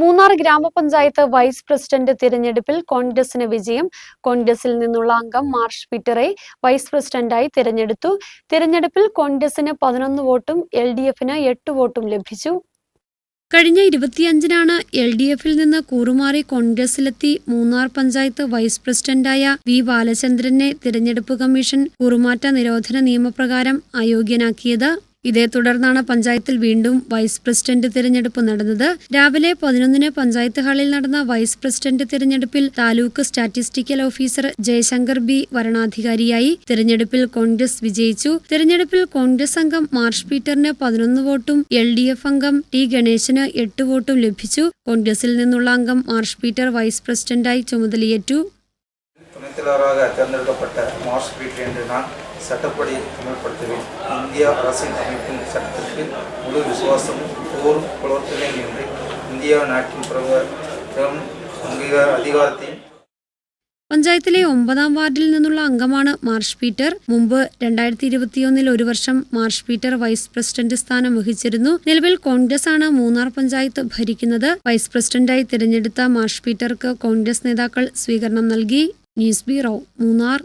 മൂന്നാർ ഗ്രാമപഞ്ചായത്ത് vice president തിരഞ്ഞെടുപ്പിൽ കോൺഗ്രസിന് വിജയം. കോൺഗ്രസിൽ നിന്നുള്ള അംഗം മാർഷ് പീറ്ററെ വൈസ് പ്രസിഡന്റായി തിരഞ്ഞെടുത്തു. തിരഞ്ഞെടുപ്പിൽ കോൺഗ്രസിന് പതിനൊന്ന് വോട്ടും എൽ ഡി എഫിന് എട്ട് വോട്ടും ലഭിച്ചു. കഴിഞ്ഞ ഇരുപത്തിയഞ്ചിനാണ് എൽ ഡി എഫിൽ നിന്ന് കൂറുമാറി കോൺഗ്രസിലെത്തി മൂന്നാർ പഞ്ചായത്ത് വൈസ് പ്രസിഡന്റായ വി ബാലചന്ദ്രനെ തിരഞ്ഞെടുപ്പ് കമ്മീഷൻ കൂറുമാറ്റ നിരോധന നിയമപ്രകാരം അയോഗ്യനാക്കിയത്. ഇതേ തുടർന്നാണ് പഞ്ചായത്തിൽ വീണ്ടും വൈസ് പ്രസിഡന്റ് തിരഞ്ഞെടുപ്പ് നടന്നത്. രാവിലെ പതിനൊന്നിന് പഞ്ചായത്ത് ഹാളിൽ നടന്ന വൈസ് പ്രസിഡന്റ് തിരഞ്ഞെടുപ്പിൽ taluk statistical officer Jayashankar B വരണാധികാരിയായി. തിരഞ്ഞെടുപ്പിൽ കോൺഗ്രസ് വിജയിച്ചു. തിരഞ്ഞെടുപ്പിൽ കോൺഗ്രസ് അംഗം മാർഷ് പീറ്ററിന് പതിനൊന്ന് വോട്ടും എൽ ഡി എഫ് അംഗം ടി ഗണേശന് എട്ട് വോട്ടും ലഭിച്ചു. കോൺഗ്രസിൽ നിന്നുള്ള അംഗം മാർഷ് പീറ്റർ വൈസ് പ്രസിഡന്റായി ചുമതലയേറ്റു. துணைத் தலைவராக தேர்ந்தெடுக்கப்பட்ட மார்ஷ் பீட்டர் என்று நான் சட்டப்படி அமல்படுத்துவேன் இந்திய அரசின் அமைப்பின் சட்டத்திற்கு முழு விசுவாசமும் போரும் புலர்த்துவேன் என்று இந்திய நாட்டின் பிரபலம் அங்கீகார அதிகாரத்தையும் പഞ്ചായത്തിലെ ഒമ്പതാം വാർഡിൽ നിന്നുള്ള അംഗമാണ് മാർഷ് പീറ്റർ മുമ്പ് രണ്ടായിരത്തി ഇരുപത്തിയൊന്നിൽ ഒരു വർഷം മാർഷ് പീറ്റർ വൈസ് പ്രസിഡന്റ് സ്ഥാനം വഹിച്ചിരുന്നു നിലവിൽ കോൺഗ്രസ് ആണ് മൂന്നാർ പഞ്ചായത്ത് ഭരിക്കുന്നത് വൈസ് പ്രസിഡന്റായി തിരഞ്ഞെടുത്ത മാർഷ് പീറ്റർക്ക് കോൺഗ്രസ് നേതാക്കൾ സ്വീകരണം നൽകി не Мунар